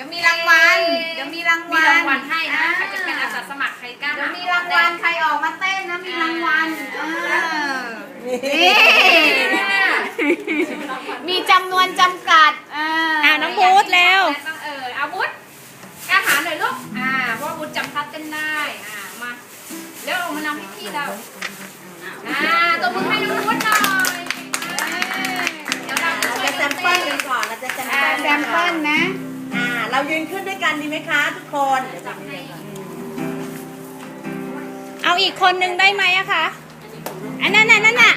ดี๋ยวมีรางวัล เดี๋ยวมีรางมีวัลรางวัลให้นะใครจะเป็นอาสาสมัครใครกล้าเดี๋ยวหมีรางวัลใครออกมาเต้นนะมีรางวัลเออนี่มีจำนวนจำกัดอ่าอ่าน้องบูธแล้ว ต้องเอออาวุธกล้าหาญหน่อยลูก อ่า เพราะว่าบูธจำพัดเต้นได้ อ่า มาเร็วมานำพี่ๆเรา อ่าตัวมือให้น้องบูธหน่อยเดี๋ยวเราจะช่วยจะแซมเปิลกันก่อนเราจะแซมอ่าเปิลแซมเปิลนะอ่าเรา ยืนขึ้นด้วยกันดีไหมคะ ทุกคนเอาอีกคนนึงได้ไหมอะคะอันนั้นน่ะนั่นน่ะ